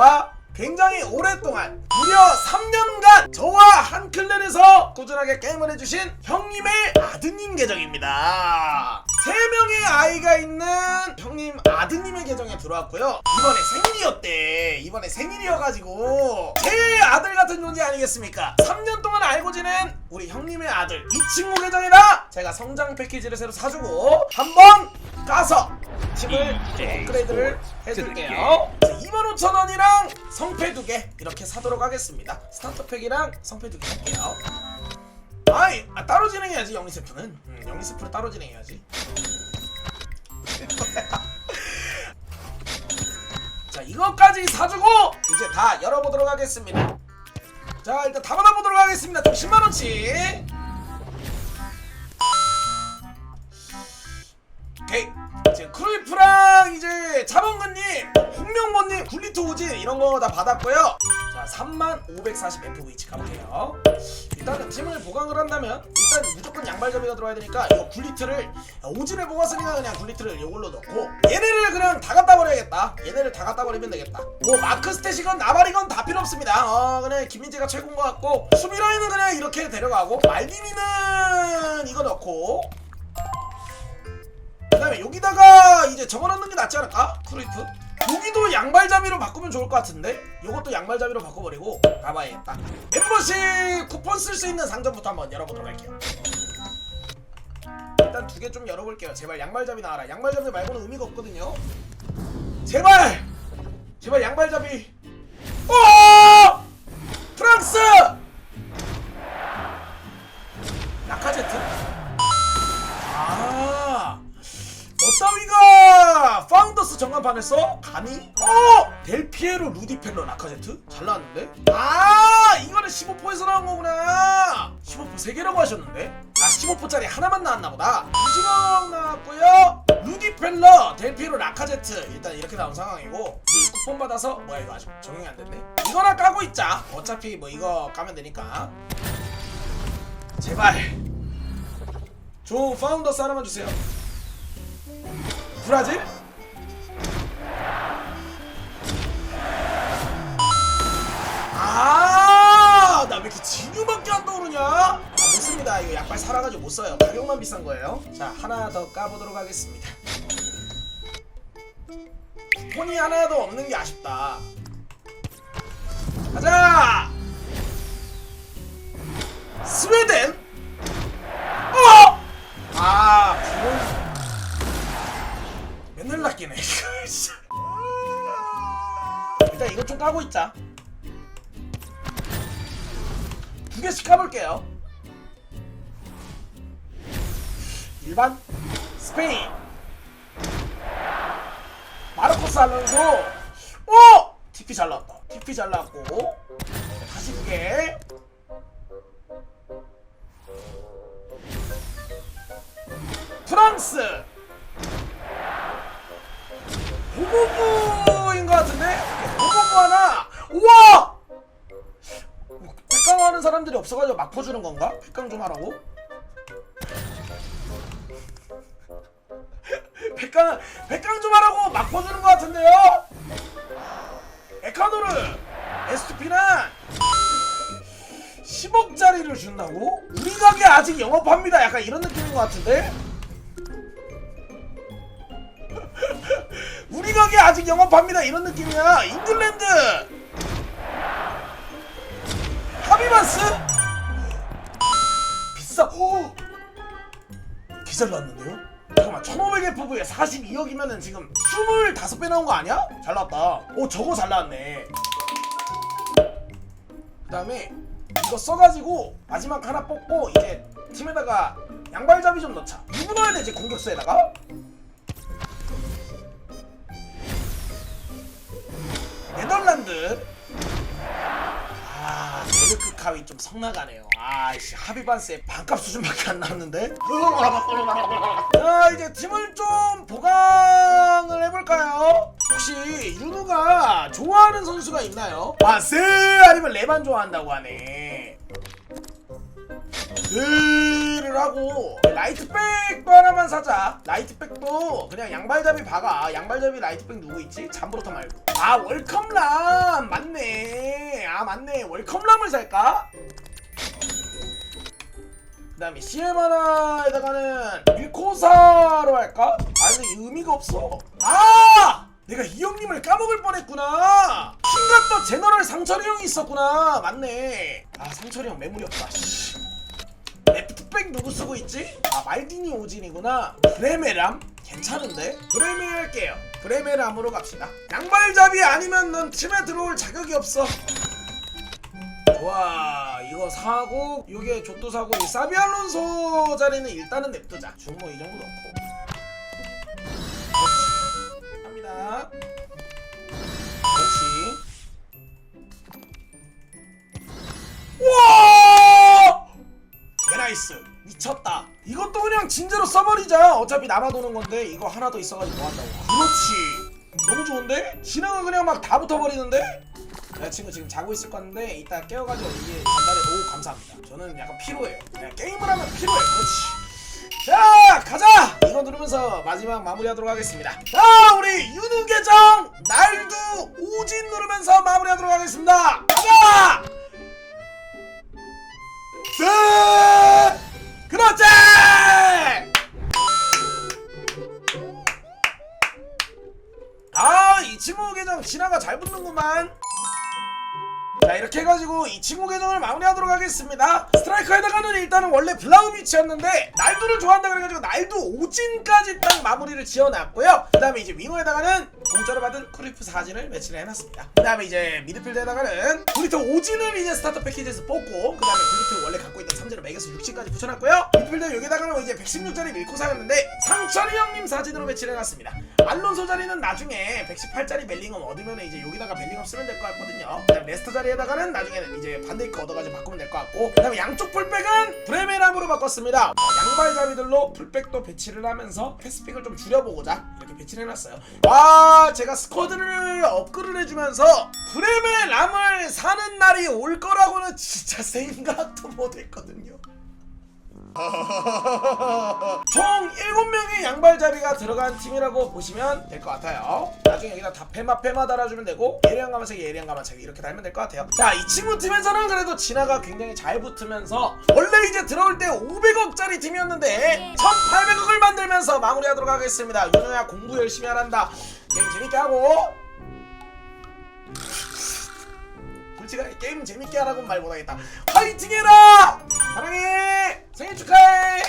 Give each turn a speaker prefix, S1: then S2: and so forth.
S1: 저와 굉장히 오랫동안 무려 3년간 저와 한 클랜에서 꾸준하게 게임을 해주신 형님의 아드님 계정입니다. 세 명의 아이가 있는 형님 아드님의 계정에 들어왔고요. 이번에 생일이었대. 이번에 생일이어가지고 제 아들 같은 존재 아니겠습니까? 3년 동안 알고 지낸 우리 형님의 아들 이 친구 계정에다 제가 성장 패키지를 새로 사주고 한번 가서 팀을 업그레이드를 해줄게요. 25,000원이랑 성패 두 개 이렇게 사도록 하겠습니다. 스타터 팩이랑 성패 두 개 할게요. 아이 아, 따로 진행해야지 영리스프는 음, 영리스프를 따로 진행해야지. 자 이것까지 사주고 이제 다 열어보도록 하겠습니다. 자 일단 다 받아보도록 하겠습니다. 총 10만 원씩. 이제 차범근님, 홍명모님, 굴리트 우진 이런 거 다 받았고요. 자, 3만 540 FV치 가볼게요. 일단은 팀을 보강을 한다면 일단 무조건 양발잡이가 들어와야 되니까 이거 굴리트를 오진을 뽑았으니까 그냥 굴리트를 이걸로 넣고 얘네를 그냥 다 갖다 버려야겠다. 얘네를 다 갖다 버리면 되겠다. 뭐 마크 스탯이건 나발이건 다 필요 없습니다. 어 그냥 김민재가 최고인 것 같고 수비 라인은 그냥 이렇게 데려가고 말디니는 이거 넣고 그다음에 여기다가 이제 넣는 게 낫지 않을까? 크루이프? 여기도 양발잡이로 바꾸면 좋을 것 같은데? 이것도 양발잡이로 바꿔버리고 가봐야겠다 멤버십 쿠폰 쓸 수 있는 상점부터 한번 열어보도록 할게요 일단 두 개 좀 열어볼게요 제발 양발잡이 나와라 양발잡이 말고는 의미가 없거든요 제발! 제발 양발잡이 어! 프랑스! 써? 감히? 어! 델피에로 루디펠러 라카제트? 잘 나왔는데? 아, 이거는 15포에서 나온 거구나. 15포 3개라고 하셨는데? 아, 15포짜리 하나만 나왔나 보다. 20원 나왔고요. 루디펠러, 델피에로 라카제트. 일단 이렇게 나온 상황이고 이 쿠폰 받아서 뭐야 이거 아직 적용이 안 됐네. 이거나 까고 있자. 어차피 뭐 이거 까면 되니까. 제발. 좋은 파운더스 하나만 주세요. 브라질? 못 써요. 가격만 비싼 거예요. 자, 하나 더 까보도록 하겠습니다. 폰이 하나도 없는 게 아쉽다. 가자! 스웨덴? 어! 아, 불을 맨날 낚이네. 일단 이거 좀 까고 있자. 두 개씩 까볼게요. 일반 스페인 마르코스 알론소 오 TP 잘 나왔다. TP 잘 나왔고 다시 두 개. 프랑스 보고부인 것 같은데 보고부 하나 우와 백강 하는 사람들이 없어가지고 막 퍼주는 건가? 백강 좀 하라고? 백강 백강 좀 하라고 막 퍼주는 것 같은데요? 에카노르 S2P는 10억짜리를 준다고? 우리 가게 아직 영업합니다. 약간 이런 느낌인 것 같은데? 우리 가게 아직 영업합니다. 이런 느낌이야. 잉글랜드 하비반스 비싸. 오! 기잘 나왔는데요? 잠깐만 1500FV에 42억이면은 지금 25배 나온 거 아니야? 잘 나왔다. 오 저거 잘 나왔네. 그 다음에 이거 써가지고 마지막 하나 뽑고 이제 팀에다가 양발잡이 좀 넣자 누구 넣어야 되지 공격수에다가? 네덜란드 아 카위 좀 성나가네요 아이씨 하비반스의 반값 수준밖에 안 나왔는데 자 이제 팀을 좀 보강을 해볼까요? 혹시 윤우가 좋아하는 선수가 있나요? 바스 아니면 레반 좋아한다고 하네 를 하고 라이트백도 하나만 사자. 라이트백도 그냥 양발잡이 박아. 양발잡이 라이트백 누구 있지? 잠브로터 말고. 아 월컴람! 맞네. 아 맞네. 월컴람을 살까? 그 다음에 CM 하나에다가는 밀코사로 할까? 아 근데 이 의미가 없어. 아! 내가 이 형님을 까먹을 뻔했구나. 킹갓더 제너럴 상철이 형이 있었구나. 맞네. 아 상철이 형 매물이 없다 씨. 레프트백 누구 쓰고 있지? 아 말디니 오진이구나 브레메람? 괜찮은데? 브레메 할게요 브레메람으로 갑시다 양발잡이 아니면 넌 팀에 들어올 자격이 없어 좋아 이거 사고 요게 족도 사고 이 사비알론소 자리는 일단은 냅두자 중모 이 정도 넣고 갑니다 나이스 미쳤다. 이것도 그냥 진제로 써버리자. 어차피 남아도는 건데 이거 하나 더 있어가지고 뭐 한다고. 그렇지. 너무 좋은데? 진화가 그냥 막 다 붙어버리는데? 여자친구 지금 자고 있을 건데 이따 깨워가지고 이게 전달해 오 감사합니다. 저는 약간 피로해요. 그냥 게임을 하면 피로해. 그렇지. 자 가자! 이거 누르면서 마지막 마무리하도록 하겠습니다. 자 우리 윤우 계정 날두 오진 누르면서 마무리하도록 하겠습니다 붙는구만. 자 이렇게 해가지고 이 친구 계정을 마무리하도록 하겠습니다. 스트라이커에다가는 일단은 원래 블라우비치였는데 날두를 좋아한다 그래가지고 날두 오진까지 딱 마무리를 지어놨고요. 그 다음에 이제 윙어에다가는 공짜로 받은 크리프 사진을 매치를 해놨습니다. 그 다음에 이제 미드필드에다가는 브리트 오진을 이제 스타터 패키지에서 뽑고 그 다음에 브리트 원래 갖고 있던 3제로 매겨서 60까지 붙여놨고요. 미드필드 여기다가는 이제 116짜리 밀코 사였는데 상철이 형님 사진으로 매치를 해놨습니다 알론소 자리는 나중에 118짜리 벨링엄 얻으면 이제 여기다가 벨링엄 쓰면 될 것 같거든요. 그 다음에 레스터 자리에다가는 나중에는 이제 반데이크 얻어가지고 바꾸면 될 것 같고 그 다음에 양쪽 풀백은 브레메람으로 바꿨습니다. 어, 양발잡이들로 풀백도 배치를 하면서 패스픽을 좀 줄여보고자 이렇게 배치를 해놨어요. 와 제가 스쿼드를 업그레이드 해주면서 브레메람을 사는 날이 올 거라고는 진짜 생각도 못했거든요 총 7명의 양발잡이가 들어간 팀이라고 보시면 될 것 같아요. 나중에 여기다 다 페마 페마 달아주면 되고 예리한 가만차기 예리한 가만차기 이렇게 달면 될 것 같아요. 자 이 친구 팀에서는 그래도 진화가 굉장히 잘 붙으면서 원래 이제 들어올 때 500억짜리 팀이었는데 1800억을 만들면서 마무리하도록 하겠습니다. 윤호야 공부 열심히 하란다. 게임 재밌게 하고. 솔직하게 게임 재밌게 하라고 말 못하겠다. 화이팅 해라! 사랑해 생일 축하해